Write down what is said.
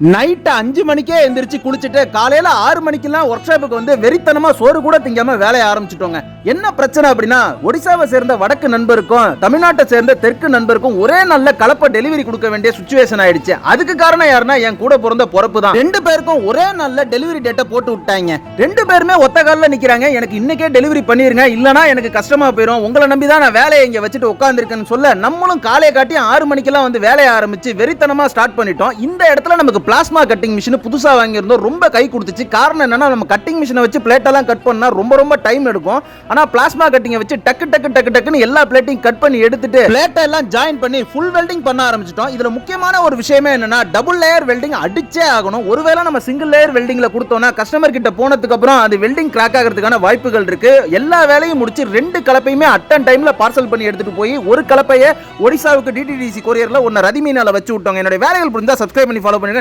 Night அஞ்சு மணிக்கே எந்திரிச்சு குளிச்சுட்டு காலையில் ஆறு மணிக்கெல்லாம் ஒர்க் ஷாப்புக்கு வந்து வெறித்தனமாக சோறு கூட திங்காமல் வேலைய ஆரம்பிச்சிட்டோங்க. என்ன பிரச்சனை அப்படின்னா ஒடிசாவை சேர்ந்த வடக்கு நண்பருக்கும் தமிழ்நாட்டை சேர்ந்த தெற்கு நண்பருக்கும் ஒரே நல்ல கலப்ப டெலிவரி கொடுக்க வேண்டிய சுச்சுவேஷன் ஆயிடுச்சு. அதுக்கு காரணம் யாருன்னா என் கூட பிறந்த பிறப்பு தான். ரெண்டு பேருக்கும் ஒரே நல்ல டெலிவரி டேட்டை போட்டு விட்டாங்க. ரெண்டு பேருமே ஒத்த காலில் நிற்கிறாங்க எனக்கு இன்னைக்கே டெலிவரி பண்ணிருங்க. இல்லனா எனக்கு கஷ்டமா போயிடும் உங்களை நம்பி தான் நான் வேலையை இங்கே வச்சுட்டு உட்காந்துருக்கேன்னு சொல்ல நம்மளும் காலையை காட்டி ஆறு மணிக்கெல்லாம் வந்து வேலையை ஆரம்பிச்சு வெறித்தனமா ஸ்டார்ட் பண்ணிட்டோம். இந்த இடத்துல நமக்கு பிளாஸ்மா கட்டிங் மிஷின் புதுசா வாங்கியிருந்தோம். ரொம்ப கை கொடுத்துச்சு. காரணம் என்னன்னா நம்ம கட்டிங் மிஷினை வச்சு பிளேட்டெல்லாம் கட் பண்ணா ரொம்ப ரொம்ப டைம் எடுக்கும். ஆனா பிளாஸ்மா கட்டிங்கை வச்சு டக்கு டக்கு டக்கு டக்குன்னு எல்லா பிளேட்டையும் கட் பண்ணி எடுத்துட்டு பிளேட்டை எல்லாம் ஜாயின் பண்ணி ஃபுல் வெல்டிங் பண்ண ஆரம்பிச்சிட்டோம். இதுல முக்கியமான ஒரு விஷயமே என்னன்னா டபுள் லேயர் வெல்டிங் அடிச்சே ஆகணும். ஒருவேளை நம்ம சிங்கிள் லேயர் வெல்டிங்ல கொடுத்தோம்னா கஸ்டமர் கிட்ட போனதுக்கு அப்புறம் அது வெல்டிங் கிராக் ஆகிறதுக்கான வாய்ப்புகள் இருக்கு. எல்லா வேலையும் முடிச்சு ரெண்டு கலப்பையுமே அட்டன் டைம்ல பார்சல் பண்ணி எடுத்துட்டு போய் ஒரு கலப்பையை ஒடிசாவுக்கு டிடிடிசி கொரியர்ல ஒன்னு ரதிமீனால வச்சு விட்டோங்க. என்னோட வேலைகள் புரிஞ்சா சப்ஸ்கிரைப் பண்ணி ஃபாலோ பண்ணுங்க.